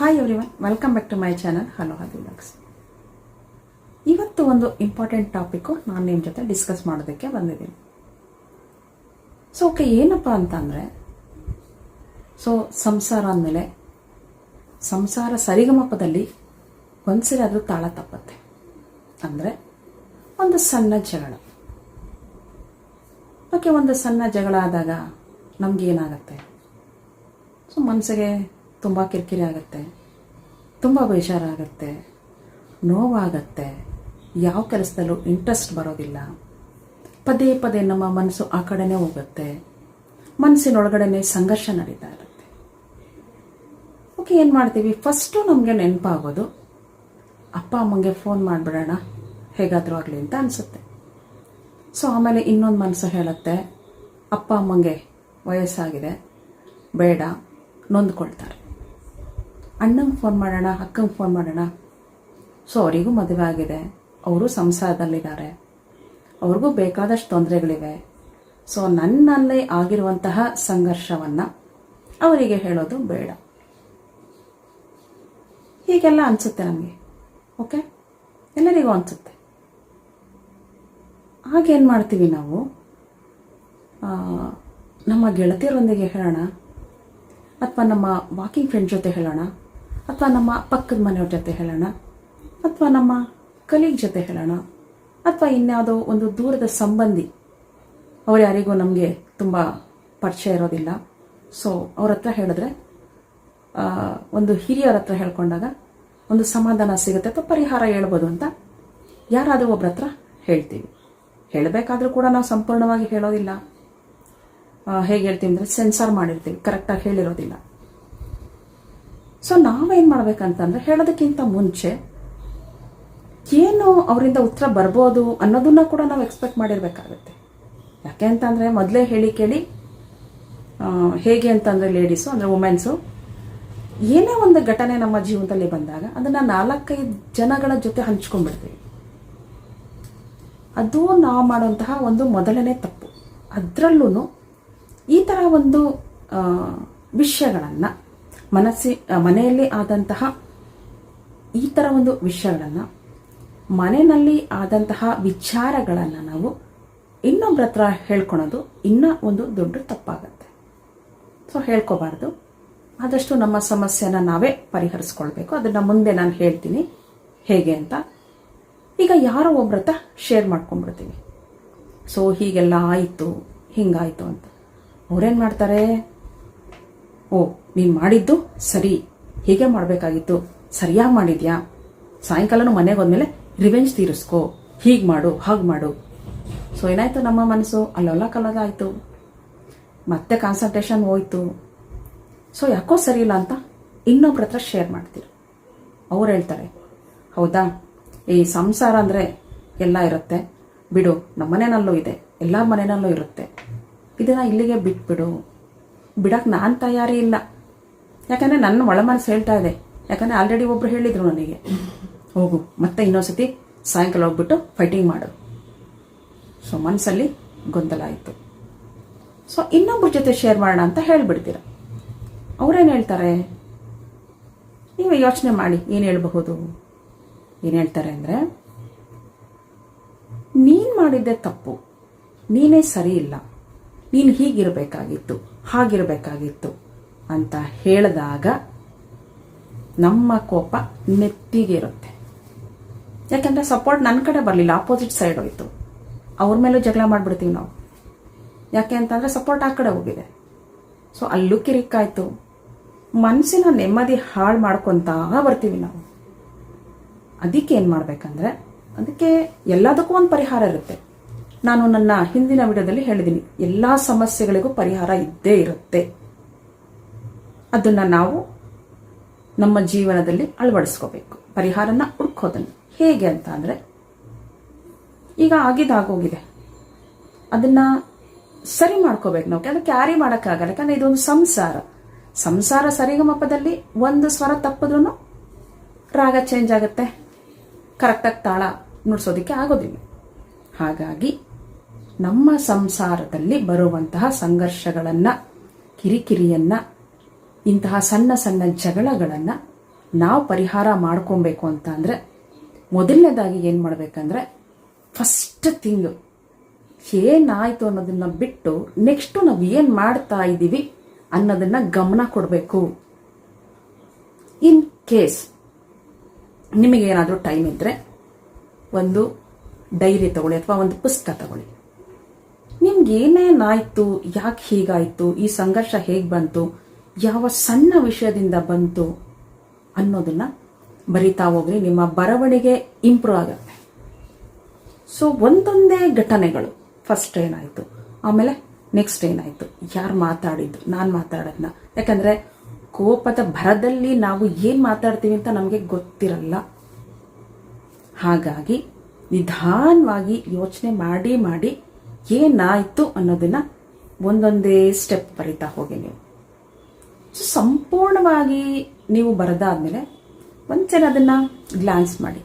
Hi everyone welcome back to my channel hello ಹದಿ blogs ಇವತ್ತು ಒಂದು ಇಂಪಾರ್ಟೆಂಟ್ ಟಾಪಿಕ್ಕು ನಾನು ನಿಮ್ಮ ಜೊತೆ ಡಿಸ್ಕಸ್ ಮಾಡೋದಕ್ಕೆ ಬಂದಿದ್ದೀನಿ. ಸೊ ಓಕೆ ಏನಪ್ಪ ಅಂತಂದರೆ ಸೊ ಸಂಸಾರ ಅಂದಮೇಲೆ, ಸಂಸಾರ ಸರಿಗಮಪದಲ್ಲಿ ಒಂದ್ಸರಿ ಅದು ತಾಳ ತಪ್ಪತ್ತೆ. ಅಂದರೆ, ಒಂದು ಸಣ್ಣ ಜಗಳ. ಓಕೆ ಒಂದು ಸಣ್ಣ ಜಗಳ ಆದಾಗ ನಮಗೇನಾಗತ್ತೆ ಸೊ ಮನಸ್ಸಿಗೆ ತುಂಬ ಕಿರಿಕಿರಿ ಆಗುತ್ತೆ. ತುಂಬ ಬೇಜಾರಾಗುತ್ತೆ. ನೋವಾಗತ್ತೆ. ಯಾವ ಕೆಲಸದಲ್ಲೂ ಇಂಟ್ರೆಸ್ಟ್ ಬರೋದಿಲ್ಲ. ಪದೇ ಪದೇ ನಮ್ಮ ಮನಸ್ಸು ಆ ಕಡೆನೇ ಹೋಗುತ್ತೆ. ಮನಸ್ಸಿನೊಳಗಡೆ ಸಂಘರ್ಷ ನಡೀತಾ ಇರುತ್ತೆ. ಓಕೆ, ಏನು ಮಾಡ್ತೀವಿ? ಫಸ್ಟು ನಮಗೆ ನೆನಪಾಗೋದು, ಅಪ್ಪ ಅಮ್ಮಂಗೆ ಫೋನ್ ಮಾಡಿಬಿಡೋಣ, ಹೇಗಾದರೂ ಆಗಲಿ ಅಂತ ಅನಿಸುತ್ತೆ. ಸೊ ಆಮೇಲೆ ಇನ್ನೊಂದು ಮನಸ್ಸು ಹೇಳುತ್ತೆ, ಅಪ್ಪ ಅಮ್ಮಂಗೆ ವಯಸ್ಸಾಗಿದೆ, ಬೇಡ, ನೊಂದ್ಕೊಳ್ತಾರೆ. ಅಣ್ಣಂಗೆ ಫೋನ್ ಮಾಡೋಣ, ಅಕ್ಕಂಗೆ ಫೋನ್ ಮಾಡೋಣ. ಸೊ ಅವರಿಗೂ ಮದುವೆ ಆಗಿದೆ. ಅವರು ಸಂಸಾರದಲ್ಲಿದ್ದಾರೆ. ಅವ್ರಿಗೂ ಬೇಕಾದಷ್ಟು ತೊಂದರೆಗಳಿವೆ. ಸೊ ನನ್ನಲ್ಲಿ ಆಗಿರುವಂತಹ ಸಂಘರ್ಷವನ್ನು ಅವರಿಗೆ ಹೇಳೋದು ಬೇಡ. ಹೀಗೆಲ್ಲ ಅನಿಸುತ್ತೆ ನಮಗೆ. ಓಕೆ ಎಲ್ಲರಿಗೂ ಅನಿಸುತ್ತೆ. ಹಾಗೇನು ಮಾಡ್ತೀವಿ ನಾವು? ನಮ್ಮ ಗೆಳತಿಯರೊಂದಿಗೆ ಹೇಳೋಣ. ಅಥವಾ ನಮ್ಮ ವಾಕಿಂಗ್ ಫ್ರೆಂಡ್ ಜೊತೆ ಹೇಳೋಣ. ಅಥವಾ ನಮ್ಮ ಪಕ್ಕದ ಮನೆಯವ್ರ ಜೊತೆ ಹೇಳೋಣ, ಅಥವಾ ನಮ್ಮ ಕಲೀಗ್ ಜೊತೆ ಹೇಳೋಣ, ಅಥವಾ ಇನ್ಯಾವುದೋ ಒಂದು ದೂರದ ಸಂಬಂಧಿ. ಅವ್ರು ಯಾರಿಗೂ ನಮಗೆ ತುಂಬ ಪರಿಚಯ ಇರೋದಿಲ್ಲ. ಸೊ ಅವ್ರ ಹತ್ರ ಹೇಳಿದ್ರೆ ಒಂದು ಹಿರಿಯರ ಹತ್ರ ಹೇಳ್ಕೊಂಡಾಗ ಒಂದು ಸಮಾಧಾನ ಸಿಗುತ್ತೆ ಅಥವಾ ಪರಿಹಾರ ಹೇಳ್ಬೋದು ಅಂತ ಯಾರಾದರೂ ಒಬ್ರ ಹತ್ರ ಹೇಳ್ತೀವಿ. ಹೇಳಬೇಕಾದ್ರೂ ಕೂಡ ನಾವು ಸಂಪೂರ್ಣವಾಗಿ ಹೇಳೋದಿಲ್ಲ. ಹೇಗೆ ಹೇಳ್ತೀವಿ ಅಂದರೆ ಸೆನ್ಸಾರ್ ಮಾಡಿರ್ತೀವಿ ಕರೆಕ್ಟಾಗಿ ಹೇಳಿರೋದಿಲ್ಲ. ಸೊ ನಾವೇನು ಮಾಡ್ಬೇಕಂತಂದ್ರೆ ಹೇಳೋದಕ್ಕಿಂತ ಮುಂಚೆ ಏನು ಅವರಿಂದ ಉತ್ತರ ಬರ್ಬೋದು ಅನ್ನೋದನ್ನ ಕೂಡ ನಾವು ಎಕ್ಸ್ಪೆಕ್ಟ್ ಮಾಡಿರ್ಬೇಕಾಗತ್ತೆ. ಯಾಕೆ ಅಂತಂದರೆ ಮೊದಲೇ ಹೇಳಿ ಕೇಳಿ ಹೇಗೆ ಅಂತಂದರೆ ಲೇಡೀಸು ಅಂದರೆ ವುಮೆನ್ಸು ಏನೇ ಒಂದು ಘಟನೆ ನಮ್ಮ ಜೀವನದಲ್ಲಿ ಬಂದಾಗ ಅದನ್ನು ನಾಲ್ಕೈದು ಜನಗಳ ಜೊತೆ ಹಂಚ್ಕೊಂಡ್ಬಿಡ್ತೀವಿ. ಅದು ನಾವು ಮಾಡುವಂತಹ ಒಂದು ಮೊದಲನೇ ತಪ್ಪು. ಅದರಲ್ಲೂ ಈ ಥರ ಒಂದು ವಿಷಯಗಳನ್ನು ಮನಸ್ಸಿ ಮನೆಯಲ್ಲಿ ಆದಂತಹ ಈ ಥರ ಒಂದು ವಿಷಯಗಳನ್ನು, ಮನೆಯಲ್ಲಿ ಆದಂತಹ ವಿಚಾರಗಳನ್ನು ನಾವು ಇನ್ನೊಬ್ರ ಹತ್ರ ಹೇಳ್ಕೊಳೋದು ಇನ್ನೂ ಒಂದು ದೊಡ್ಡ ತಪ್ಪಾಗತ್ತೆ. ಸೊ ಹೇಳ್ಕೋಬಾರ್ದು. ಆದಷ್ಟು ನಮ್ಮ ಸಮಸ್ಯೆನ ನಾವೇ ಪರಿಹರಿಸ್ಕೊಳ್ಬೇಕು. ಅದನ್ನು ಮುಂದೆ ನಾನು ಹೇಳ್ತೀನಿ. ಹೇಗೆ ಅಂತ. ಈಗ ಯಾರೋ ಒಬ್ರ ಹತ್ರ ಶೇರ್ ಮಾಡ್ಕೊಂಡ್ಬಿಡ್ತೀವಿ ಸೊ ಹೀಗೆಲ್ಲ ಆಯಿತು, ಹಿಂಗಾಯಿತು ಅಂತ. ಅವ್ರೇನು ಮಾಡ್ತಾರೆ? ಓ, ನೀನು ಮಾಡಿದ್ದು ಸರಿ. ಹೀಗೆ ಮಾಡಬೇಕಾಗಿತ್ತು? ಸರಿಯಾಗಿ ಮಾಡಿದ್ಯಾ? ಸಾಯಂಕಾಲನೂ ಮನೆಗೆ ಹೋದ್ಮೇಲೆ ರಿವೆಂಜ್ ತೀರಿಸ್ಕೋ. ಹೀಗೆ ಮಾಡು, ಹಾಗೆ ಮಾಡು. ಸೊ ಏನಾಯ್ತು ನಮ್ಮ ಮನಸ್ಸು? ಅಲ್ಲೊಲ್ಲ ಕಲ್ಲದ ಮತ್ತೆ ಕಾನ್ಸಂಟ್ರೇಷನ್ ಹೋಯ್ತು. ಸೊ ಯಾಕೋ ಸರಿ ಇಲ್ಲ ಅಂತ ಇನ್ನೊಬ್ರ ಹತ್ರ ಶೇರ್ ಮಾಡ್ತೀರಿ. ಅವ್ರು ಹೇಳ್ತಾರೆ, ಹೌದಾ? ಈ ಸಂಸಾರ ಅಂದರೆ ಎಲ್ಲ ಇರುತ್ತೆ. ಬಿಡು ನಮ್ಮ ಮನೆಯಲ್ಲೂ ಇದೆ. ಎಲ್ಲ ಮನೆಯಲ್ಲೂ ಇರುತ್ತೆ. ಇದನ್ನು ಇಲ್ಲಿಗೆ ಬಿಟ್ಬಿಡು. ಬಿಡಕ್ಕೆ ನಾನು ತಯಾರಿ ಇಲ್ಲ. ಯಾಕಂದ್ರೆ ನನ್ನ ಒಳ ಮನಸ್ಸು ಹೇಳ್ತಾ ಇದೆ. ಯಾಕಂದರೆ ಆಲ್ರೆಡಿ ಒಬ್ರು ಹೇಳಿದರು ನನಗೆ. ಹೋಗು, ಮತ್ತೆ ಇನ್ನೊಂದ್ಸತಿ ಸಾಯಂಕಾಲ ಹೋಗ್ಬಿಟ್ಟು ಫೈಟಿಂಗ್ ಮಾಡು. ಸೊ ಮನಸ್ಸಲ್ಲಿ ಗೊಂದಲ ಆಯಿತು. ಸೊ ಇನ್ನೊಬ್ಬರ ಜೊತೆ ಶೇರ್ ಮಾಡೋಣ ಅಂತ ಹೇಳಿಬಿಡ್ತೀರ. ಅವ್ರೇನು ಹೇಳ್ತಾರೆ? ನೀವು ಯೋಚನೆ ಮಾಡಿ, ಏನು ಹೇಳಬಹುದು? ಏನು ಹೇಳ್ತಾರೆ ಅಂದರೆ, ನೀನು ಮಾಡಿದ್ದೆ ತಪ್ಪು. ನೀನೇ ಸರಿ ಇಲ್ಲ. ನೀನು ಹೀಗಿರಬೇಕಾಗಿತ್ತು. ಹಾಗಿರಬೇಕಾಗಿತ್ತು ಅಂತ ಹೇಳಿದಾಗ ನಮ್ಮ ಕೋಪ ನೆತ್ತಿಗೆ ಇರುತ್ತೆ. ಯಾಕಂದರೆ ಸಪೋರ್ಟ್ ನನ್ನ ಕಡೆ ಬರಲಿಲ್ಲ ಆಪೋಸಿಟ್ ಸೈಡ್ ಹೋಯ್ತು. ಅವ್ರ ಮೇಲೂ ಜಗಳ ಮಾಡಿಬಿಡ್ತೀವಿ ನಾವು. ಯಾಕೆ ಅಂತಂದರೆ ಸಪೋರ್ಟ್ ಆ ಕಡೆ ಹೋಗಿದೆ. ಸೊ ಅಲ್ಲೂ ಕಿರಿಕಾಯ್ತು. ಮನಸ್ಸಿನ ನೆಮ್ಮದಿ ಹಾಳು ಮಾಡ್ಕೊತಾ ಬರ್ತೀವಿ ನಾವು. ಅದಕ್ಕೆ ಏನು ಮಾಡಬೇಕಂದ್ರೆ, ಅದಕ್ಕೆ ಎಲ್ಲದಕ್ಕೂ ಒಂದು ಪರಿಹಾರ ಇರುತ್ತೆ. ನಾನು ನನ್ನ ಹಿಂದಿನ ವಿಡಿಯೋದಲ್ಲಿ ಹೇಳಿದ್ದೀನಿ. ಎಲ್ಲ ಸಮಸ್ಯೆಗಳಿಗೂ ಪರಿಹಾರ ಇದ್ದೇ ಇರುತ್ತೆ. ಅದನ್ನು ನಾವು ನಮ್ಮ ಜೀವನದಲ್ಲಿ ಅಳವಡಿಸ್ಕೋಬೇಕು. ಪರಿಹಾರನ ಹುಡ್ಕೋದನ್ನು. ಹೇಗೆ ಅಂತ ಅಂದರೆ, ಈಗ ಆಗಿದಾಗೋಗಿದೆ ಅದನ್ನ ಸರಿ ಮಾಡ್ಕೋಬೇಕು ನಾವು. ಯಾಕಂದರೆ ಕ್ಯಾರಿ ಮಾಡೋಕ್ಕಾಗಲ್ಲ. ಯಾಕಂದರೆ ಇದೊಂದು ಸಂಸಾರ. ಸಂಸಾರ ಸರಿಗಮಪದಲ್ಲಿ ಒಂದು ಸ್ವರ ತಪ್ಪಿದ್ರೂ ರಾಗ ಚೇಂಜ್ ಆಗುತ್ತೆ. ಕರೆಕ್ಟಾಗಿ ತಾಳ ನುಡ್ಸೋದಕ್ಕೆ ಆಗೋದಿಲ್ಲ. ಹಾಗಾಗಿ ನಮ್ಮ ಸಂಸಾರದಲ್ಲಿ ಬರುವಂತಹ ಸಂಘರ್ಷಗಳನ್ನು, ಕಿರಿಕಿರಿಯನ್ನು, ಇಂತಹ ಸಣ್ಣ ಸಣ್ಣ ಜಗಳಗಳನ್ನು ನಾವು ಪರಿಹಾರ ಮಾಡ್ಕೊಬೇಕು ಅಂತ ಅಂದರೆ, ಮೊದಲನೇದಾಗಿ ಏನು ಮಾಡಬೇಕಂದ್ರೆ ಫಸ್ಟ್ ಥಿಂಗ್ ಏನಾಯಿತು ಅನ್ನೋದನ್ನು ಬಿಟ್ಟು ನೆಕ್ಸ್ಟು ನಾವು ಏನು ಮಾಡ್ತಾ ಇದ್ದೀವಿ ಅನ್ನೋದನ್ನ ಗಮನ ಕೊಡಬೇಕು. ಇನ್ ಕೇಸ್ ನಿಮಗೇನಾದರೂ ಟೈಮ್ ಇದ್ದರೆ ಒಂದು ಡೈರಿ ತಗೊಳ್ಳಿ ಅಥವಾ ಒಂದು ಪುಸ್ತಕ ತಗೊಳ್ಳಿ. ನಿಮ್ಗೆ ಏನೇನಾಯ್ತು ಯಾಕೆ ಹೀಗಾಯ್ತು? ಈ ಸಂಘರ್ಷ ಹೇಗೆ ಬಂತು? ಯಾವ ಸಣ್ಣ ವಿಷಯದಿಂದ ಬಂತು ಅನ್ನೋದನ್ನ ಬರಿತಾ ಹೋಗ್ರಿ. ನಿಮ್ಮ ಬರವಣಿಗೆ ಇಂಪ್ರೂವ್ ಆಗತ್ತೆ. ಸೊ ಒಂದೊಂದೇ ಘಟನೆಗಳು. ಫಸ್ಟ್ ಏನಾಯ್ತು? ಆಮೇಲೆ ನೆಕ್ಸ್ಟ್ ಏನಾಯ್ತು? ಯಾರು ಮಾತಾಡಿದ್ದು? ನಾನು ಮಾತಾಡೋದನ್ನ ಯಾಕಂದ್ರೆ ಕೋಪದ ಭರದಲ್ಲಿ ನಾವು ಏನು ಮಾತಾಡ್ತೀವಿ ಅಂತ ನಮಗೆ ಗೊತ್ತಿರಲ್ಲ. ಹಾಗಾಗಿ ನಿಧಾನವಾಗಿ ಯೋಚನೆ ಮಾಡಿ ಮಾಡಿ ಏನಾಯಿತು ಅನ್ನೋದನ್ನ ಒಂದೊಂದೇ ಸ್ಟೆಪ್ ಬರಿತಾ ಹೋಗಿ ನೀವು. ಸೊ ಸಂಪೂರ್ಣವಾಗಿ ನೀವು ಬರೆದಾದ್ಮೇಲೆ ಒಂದ್ಸಲ ಅದನ್ನ ಗ್ಲಾನ್ಸ್ ಮಾಡಿ.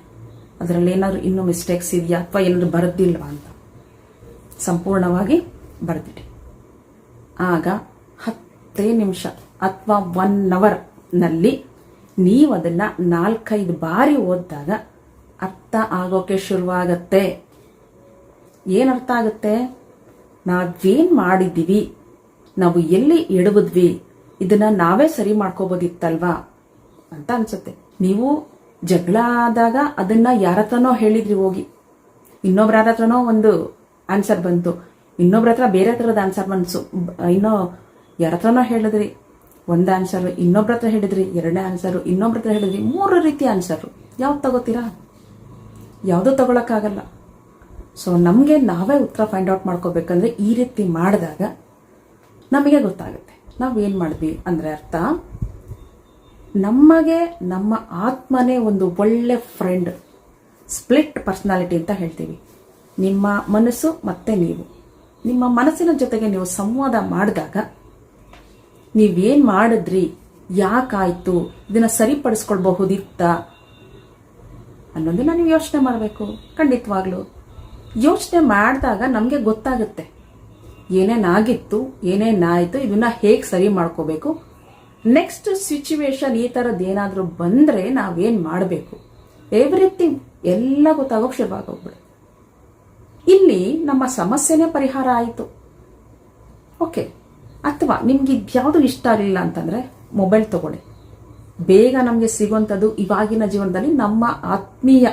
ಅದರಲ್ಲಿ ಏನಾದ್ರು ಇನ್ನೂ ಮಿಸ್ಟೇಕ್ಸ್ ಇದೆಯಾ ಅಥವಾ ಏನಾದ್ರು ಬರೆದಿಲ್ವಾ ಅಂತ. ಸಂಪೂರ್ಣವಾಗಿ ಬರೆದಿಡಿ ಆಗ ಹತ್ತೇ ನಿಮಿಷ ಅಥವಾ ಒನ್ ಅವರ್ನಲ್ಲಿ ನೀವು ಅದನ್ನ ನಾಲ್ಕೈದು ಬಾರಿ ಓದಿದಾಗ ಅರ್ಥ ಆಗೋಕೆ ಶುರುವಾಗತ್ತೆ. ಏನು ಅರ್ಥ ಆಗುತ್ತೆ? ನಾವೇನ್ ಮಾಡಿದ್ದೀವಿ ನಾವು ಎಲ್ಲಿ ಎಡವಿದ್ವಿ ಇದನ್ನ ನಾವೇ ಸರಿ ಮಾಡ್ಕೋಬೋದಿತ್ತಲ್ವಾ? ಅಂತ ಅನ್ಸುತ್ತೆ. ನೀವು ಜಗಳ ಆದಾಗ ಅದನ್ನ ಯಾರ ಹತ್ರನೋ ಹೇಳಿದ್ರಿ ಹೋಗಿ. ಇನ್ನೊಬ್ರ ಹತ್ರನೋ ಒಂದು ಆನ್ಸರ್ ಬಂತು. ಇನ್ನೊಬ್ರ ಹತ್ರ ಬೇರೆ ಥರದ ಆನ್ಸರ್ ಬಂತು. ಇನ್ನೋ ಯಾರ ಹತ್ರನೋ ಹೇಳಿದ್ರಿ. ಒಂದು ಆನ್ಸರ್ ಇನ್ನೊಬ್ರ ಹತ್ರ ಹೇಳಿದ್ರಿ. ಎರಡನೇ ಆನ್ಸರು ಇನ್ನೊಬ್ರ ಹತ್ರ ಹೇಳಿದ್ರಿ. ಮೂರು ರೀತಿ ಆನ್ಸರು ಯಾವ್ದು ತಗೋತೀರಾ? ಯಾವುದೂ ತಗೊಳಕ್ಕಾಗಲ್ಲ. ಸೊ ನಮಗೆ ನಾವೇ ಉತ್ತರ ಫೈಂಡ್ ಔಟ್ ಮಾಡ್ಕೋಬೇಕಂದ್ರೆ ಈ ರೀತಿ ಮಾಡಿದಾಗ ನಮಗೆ ಗೊತ್ತಾಗುತ್ತೆ. ನಾವು ಏನು ಮಾಡಿದ್ವಿ ಅಂದರೆ ಅರ್ಥ, ನಮಗೆ ನಮ್ಮ ಆತ್ಮನೇ ಒಂದು ಒಳ್ಳೆ ಫ್ರೆಂಡ್ ಸ್ಪ್ಲಿಟ್ ಪರ್ಸನಾಲಿಟಿ ಅಂತ ಹೇಳ್ತೀವಿ. ನಿಮ್ಮ ಮನಸ್ಸು ಮತ್ತೆ ನೀವು. ನಿಮ್ಮ ಮನಸ್ಸಿನ ಜೊತೆಗೆ ನೀವು ಸಂವಾದ ಮಾಡಿದಾಗ ನೀವೇನ್ ಮಾಡಿದ್ರಿ, ಯಾಕಾಯ್ತು, ಇದನ್ನ ಸರಿಪಡಿಸ್ಕೊಳ್ಬಹುದಿತ್ತ ಅನ್ನೋದನ್ನ ನೀವು ಯೋಚನೆ ಮಾಡಬೇಕು. ಖಂಡಿತವಾಗ್ಲು. ಯೋಚನೆ ಮಾಡಿದಾಗ ನಮಗೆ ಗೊತ್ತಾಗುತ್ತೆ. ಏನೇನಾಗಿತ್ತು, ಏನೇನಾಯಿತು, ಇದನ್ನ ಹೇಗೆ ಸರಿ ಮಾಡ್ಕೋಬೇಕು. ನೆಕ್ಸ್ಟ್ ಸಿಚುವೇಶನ್ ಈ ಥರದ್ದು ಏನಾದರೂ ಬಂದರೆ ನಾವೇನು ಮಾಡಬೇಕು. ಎವ್ರಿಥಿಂಗ್ ಎಲ್ಲ ಗೊತ್ತಾಗೋಕೆ ಶುರುವಾಗೋಗ್ಬಿಡುತ್ತೆ ಇಲ್ಲಿ ನಮ್ಮ ಸಮಸ್ಯೆನೇ ಪರಿಹಾರ ಆಯಿತು. ಓಕೆ ಅಥವಾ ನಿಮ್ಗೆ ಇದ್ಯಾವುದು ಇಷ್ಟ ಆಗಲಿಲ್ಲ ಅಂತಂದರೆ ಮೊಬೈಲ್ ತಗೊಳ್ಳಿ. ಬೇಗ ನಮಗೆ ಸಿಗುವಂಥದ್ದು ಇವಾಗಿನ ಜೀವನದಲ್ಲಿ ನಮ್ಮ ಆತ್ಮೀಯ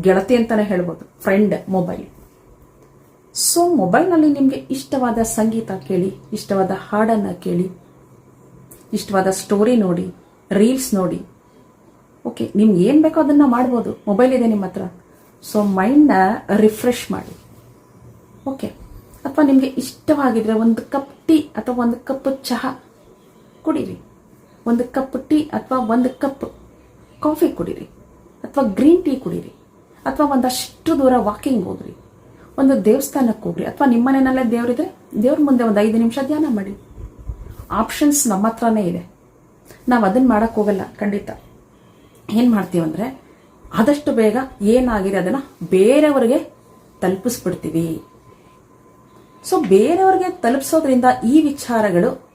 ಗೆಳತಿ ಅಂತಾನೆ ಹೇಳ್ಬೋದು ಫ್ರೆಂಡ್ ಮೊಬೈಲ್ ಸೊ ಮೊಬೈಲ್ನಲ್ಲಿ ನಿಮಗೆ ಇಷ್ಟವಾದ ಸಂಗೀತ ಕೇಳಿ, ಇಷ್ಟವಾದ ಹಾಡನ್ನು ಕೇಳಿ, ಇಷ್ಟವಾದ ಸ್ಟೋರಿ ನೋಡಿ ರೀಲ್ಸ್ ನೋಡಿ. ಓಕೆ ನಿಮ್ಗೆ ಏನು ಬೇಕೋ ಅದನ್ನು ಮಾಡ್ಬೋದು. ಮೊಬೈಲ್ ಇದೆ ನಿಮ್ಮ ಹತ್ರ. ಸೊ ಮೈಂಡ್ನ ರಿಫ್ರೆಶ್ ಮಾಡಿ. ಓಕೆ ಅಥವಾ ನಿಮಗೆ ಇಷ್ಟವಾಗಿದ್ರೆ ಒಂದು ಕಪ್ ಟೀ ಅಥವಾ ಒಂದು ಕಪ್ ಚಹಾ ಕುಡೀರಿ. ಒಂದು ಕಪ್ ಟೀ ಅಥವಾ ಒಂದು ಕಪ್ ಕಾಫಿ ಕುಡೀರಿ. ಅಥವಾ ಗ್ರೀನ್ ಟೀ ಕುಡೀರಿ. ಅಥವಾ ಒಂದಷ್ಟು ದೂರ ವಾಕಿಂಗ್ ಹೋಗ್ರಿ ಒಂದು ದೇವಸ್ಥಾನಕ್ಕೆ ಹೋಗ್ರಿ. ಅಥವಾ ನಿಮ್ಮ ಮನೆಯಲ್ಲೇ ದೇವರಿದ್ರೆ ದೇವ್ರ ಮುಂದೆ ಒಂದು ಐದು ನಿಮಿಷ ಧ್ಯಾನ ಮಾಡಿ. ಆಪ್ಷನ್ಸ್ ನಮ್ಮ ಹತ್ರನೇ ಇದೆ. ನಾವು ಅದನ್ನ ಮಾಡಕ್ ಹೋಗಲ್ಲ, ಖಂಡಿತ. ಏನು ಅಂದರೆ, ಆದಷ್ಟು ಬೇಗ ಏನಾಗಿದೆ ಅದನ್ನು ಬೇರೆಯವರಿಗೆ ತಲುಪಿಸ್ಬಿಡ್ತೀವಿ. ಸೊ ಬೇರೆಯವ್ರಿಗೆ ತಲುಪಿಸೋದ್ರಿಂದ ಈ ವಿಚಾರಗಳು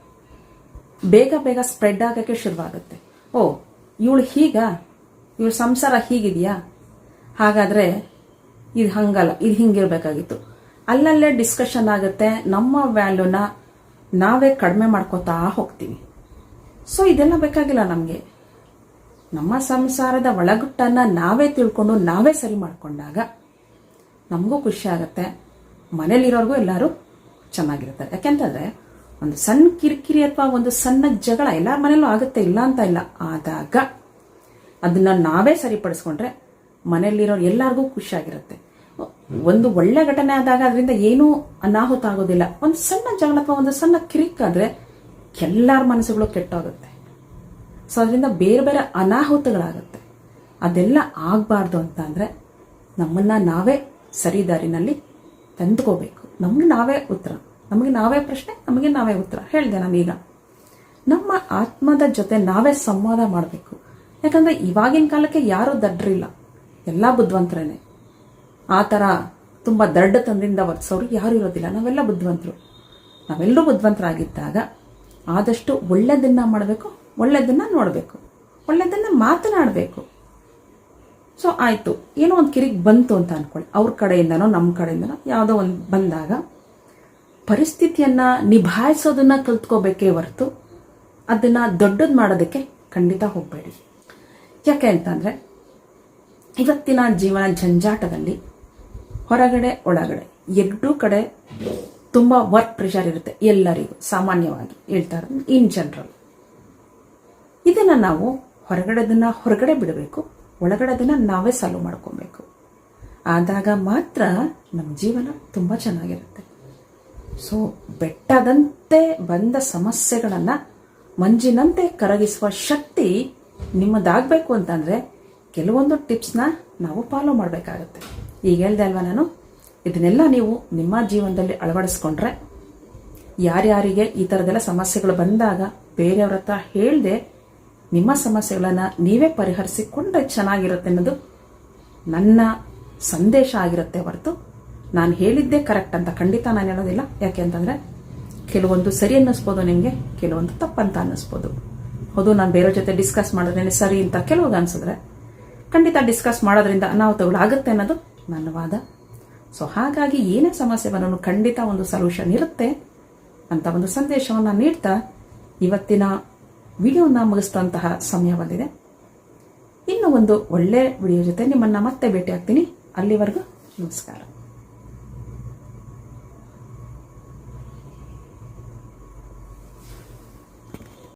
ಬೇಗ ಬೇಗ ಸ್ಪ್ರೆಡ್ ಆಗಕ್ಕೆ ಶುರುವಾಗುತ್ತೆ. ಓ, ಇವಳು ಹೀಗ? ಇವಳು ಸಂಸಾರ ಹೀಗಿದೆಯಾ? ಹಾಗಾದ್ರೆ ಇದು ಹಂಗಲ್ಲ, ಇದು ಹಿಂಗಿರ್ಬೇಕಾಗಿತ್ತು. ಅಲ್ಲಲ್ಲೇ ಡಿಸ್ಕಷನ್ ಆಗುತ್ತೆ, ನಮ್ಮ ವ್ಯಾಲ್ಯೂನ ನಾವೇ ಕಡಿಮೆ ಮಾಡ್ಕೋತಾ ಹೋಗ್ತೀವಿ. ಸೊ ಇದೆಲ್ಲ ಬೇಕಾಗಿಲ್ಲ ನಮಗೆ. ನಮ್ಮ ಸಂಸಾರದ ಒಳಗುಟ್ಟನ್ನು ನಾವೇ ತಿಳ್ಕೊಂಡು, ನಾವೇ ಸರಿ ಮಾಡಿಕೊಂಡಾಗ ನಮಗೂ ಖುಷಿ ಆಗುತ್ತೆ. ಮನೇಲಿರೋರ್ಗೂ ಎಲ್ಲರೂ ಚೆನ್ನಾಗಿರ್ತಾರೆ. ಯಾಕೆಂತಂದ್ರೆ, ಒಂದು ಸಣ್ಣ ಕಿರಿಕಿರಿ ಅಥವಾ ಒಂದು ಸಣ್ಣ ಜಗಳ ಎಲ್ಲರ ಮನೇಲೂ ಆಗುತ್ತೆ, ಇಲ್ಲ ಅಂತ ಇಲ್ಲ. ಆದಾಗ ಅದನ್ನ ನಾವೇ ಸರಿಪಡಿಸ್ಕೊಂಡ್ರೆ ಮನೆಯಲ್ಲಿರೋರು ಎಲ್ಲರಿಗೂ ಖುಷಿಯಾಗಿರುತ್ತೆ. ಒಂದು ಒಳ್ಳೆ ಘಟನೆ ಆದಾಗ ಅದರಿಂದ ಏನೂ ಅನಾಹುತ ಆಗೋದಿಲ್ಲ. ಒಂದು ಸಣ್ಣ ಜಗಳ ಅಥವಾ ಒಂದು ಸಣ್ಣ ಕಿರಿಕ್ ಕಿರಿಕಾದ್ರೆ ಎಲ್ಲರ ಮನಸ್ಸುಗಳು ಕೆಟ್ಟೋಗುತ್ತೆ. ಸೊ ಅದರಿಂದ ಬೇರೆ ಬೇರೆ ಅನಾಹುತಗಳಾಗುತ್ತೆ. ಅದೆಲ್ಲ ಆಗಬಾರ್ದು ಅಂತ ಅಂದರೆ ನಮ್ಮನ್ನ ನಾವೇ ಸರಿದಾರಿನಲ್ಲಿ ತಂದುಕೋಬೇಕು. ನಮಗೆ ನಾವೇ ಉತ್ತರ. ನಮಗೆ ನಾವೇ ಪ್ರಶ್ನೆ, ನಮಗೆ ನಾವೇ ಉತ್ತರ. ಹೇಳಿದೆ ನಾನೀಗ. ನಮ್ಮ ಆತ್ಮದ ಜೊತೆ ನಾವೇ ಸಂವಾದ ಮಾಡಬೇಕು. ಯಾಕಂದ್ರೆ ಇವಾಗಿನ ಕಾಲಕ್ಕೆ ಯಾರೂ ದಡ್ರಿಲ್ಲ. ಎಲ್ಲ ಬುದ್ಧಿವಂತರೇನೆ. ಆ ಥರ ತುಂಬ ತಂದಿಂದ ವರ್ತಿಸೋರು ಯಾರು ಇರೋದಿಲ್ಲ. ನಾವೆಲ್ಲ ಬುದ್ಧಿವಂತರು. ನಾವೆಲ್ಲರೂ ಬುದ್ಧಿವಂತರಾಗಿದ್ದಾಗ ಆದಷ್ಟು ಒಳ್ಳೆಯದನ್ನು ಮಾಡಬೇಕು, ಒಳ್ಳೆಯದನ್ನು ನೋಡಬೇಕು, ಒಳ್ಳೆಯದನ್ನು ಮಾತನಾಡಬೇಕು. ಸೊ ಆಯಿತು. ಏನೋ ಒಂದು ಕಿರಿಕ್ ಬಂತು ಅಂತ ಅಂದ್ಕೊಳ್ಳಿ ಅವ್ರ ಕಡೆಯಿಂದನೋ ನಮ್ಮ ಕಡೆಯಿಂದನೋ ಯಾವುದೋ ಒಂದು ಬಂದಾಗ ಪರಿಸ್ಥಿತಿಯನ್ನು ನಿಭಾಯಿಸೋದನ್ನ ಕಲ್ತ್ಕೋಬೇಕೇ ಹೊರತು ಅದನ್ನು ದೊಡ್ಡದು ಮಾಡೋದಕ್ಕೆ ಖಂಡಿತ ಹೋಗಬೇಡಿ. ಯಾಕೆ ಅಂತಂದರೆ ಇವತ್ತಿನ ಜೀವನ ಜಂಜಾಟದಲ್ಲಿ ಹೊರಗಡೆ, ಒಳಗಡೆ, ಎರಡೂ ಕಡೆ ತುಂಬ ವರ್ಕ್ ಪ್ರೆಷರ್ ಇರುತ್ತೆ ಎಲ್ಲರಿಗೂ, ಸಾಮಾನ್ಯವಾಗಿ ಹೇಳ್ತಾ ಇರೋದು ಇನ್ ಜನರಲ್ ಇದನ್ನು ನಾವು ಹೊರಗಡೆದನ್ನ ಹೊರಗಡೆ ಬಿಡಬೇಕು, ಒಳಗಡೆದನ್ನ ನಾವೇ ಸಾಲ್ವ್ ಮಾಡ್ಕೊಬೇಕು. ಆದಾಗ ಮಾತ್ರ ನಮ್ಮ ಜೀವನ ತುಂಬ ಚೆನ್ನಾಗಿರುತ್ತೆ. ಸೊ ಬೆಟ್ಟದಂತೆ ಬಂದ ಸಮಸ್ಯೆಗಳನ್ನು ಮಂಜಿನಂತೆ ಕರಗಿಸುವ ಶಕ್ತಿ ನಿಮ್ಮದಾಗಬೇಕು ಅಂತಂದರೆ ಕೆಲವೊಂದು ಟಿಪ್ಸ್ನ ನಾವು ಫಾಲೋ ಮಾಡಬೇಕಾಗತ್ತೆ. ಈಗ ಹೇಳ್ದೆ ಅಲ್ವಾ ನಾನು? ಇದನ್ನೆಲ್ಲ ನೀವು ನಿಮ್ಮ ಜೀವನದಲ್ಲಿ ಅಳವಡಿಸ್ಕೊಂಡ್ರೆ ಯಾರ್ಯಾರಿಗೆ ಈ ಥರದೆಲ್ಲ ಸಮಸ್ಯೆಗಳು ಬಂದಾಗ ಬೇರೆಯವ್ರ ಹತ್ರ ಹೇಳದೆ ನಿಮ್ಮ ಸಮಸ್ಯೆಗಳನ್ನು ನೀವೇ ಪರಿಹರಿಸಿಕೊಂಡ್ರೆ ಚೆನ್ನಾಗಿರುತ್ತೆ ಅನ್ನೋದು ನನ್ನ ಸಂದೇಶ ಆಗಿರುತ್ತೆ ಹೊರತು ನಾನು ಹೇಳಿದ್ದೇ ಕರೆಕ್ಟ್ ಅಂತ ಖಂಡಿತ ನಾನು ಹೇಳೋದಿಲ್ಲ. ಯಾಕೆ ಅಂತಂದರೆ ಕೆಲವೊಂದು ಸರಿ ಅನ್ನಿಸ್ಬೋದು ನಿಮಗೆ, ಕೆಲವೊಂದು ತಪ್ಪಂತ ಅನ್ನಿಸ್ಬೋದು. ಹೌದು, ನಾನು ಬೇರೆಯವ್ರ ಜೊತೆ ಡಿಸ್ಕಸ್ ಮಾಡಿದ್ರೇನೆ ಸರಿ ಅಂತ ಕೆಲವೊಂದು ಅನ್ಸಿದ್ರೆ ಖಂಡಿತ ಡಿಸ್ಕಸ್ ಮಾಡೋದ್ರಿಂದ ಅನಾಹುತಗಳಾಗುತ್ತೆ ಅನ್ನೋದು ನನ್ನ ವಾದ. ಸೊ ಹಾಗಾಗಿ ಏನೇ ಸಮಸ್ಯೆ ಬಂದರೂ ಖಂಡಿತ ಒಂದು ಸೊಲ್ಯೂಷನ್ ಇರುತ್ತೆ ಅಂತ ಒಂದು ಸಂದೇಶವನ್ನು ನೀಡ್ತಾ ಇವತ್ತಿನ ವಿಡಿಯೋನ ಮುಗಿಸ್ತಂತಹ ಸಮಯ ಬಂದಿದೆ. ಇನ್ನು ಒಂದು ಒಳ್ಳೆ ವಿಡಿಯೋ ಜೊತೆ ನಿಮ್ಮನ್ನ ಮತ್ತೆ ಭೇಟಿ ಆಗ್ತೀನಿ ಅಲ್ಲಿವರೆಗೂ ನಮಸ್ಕಾರ.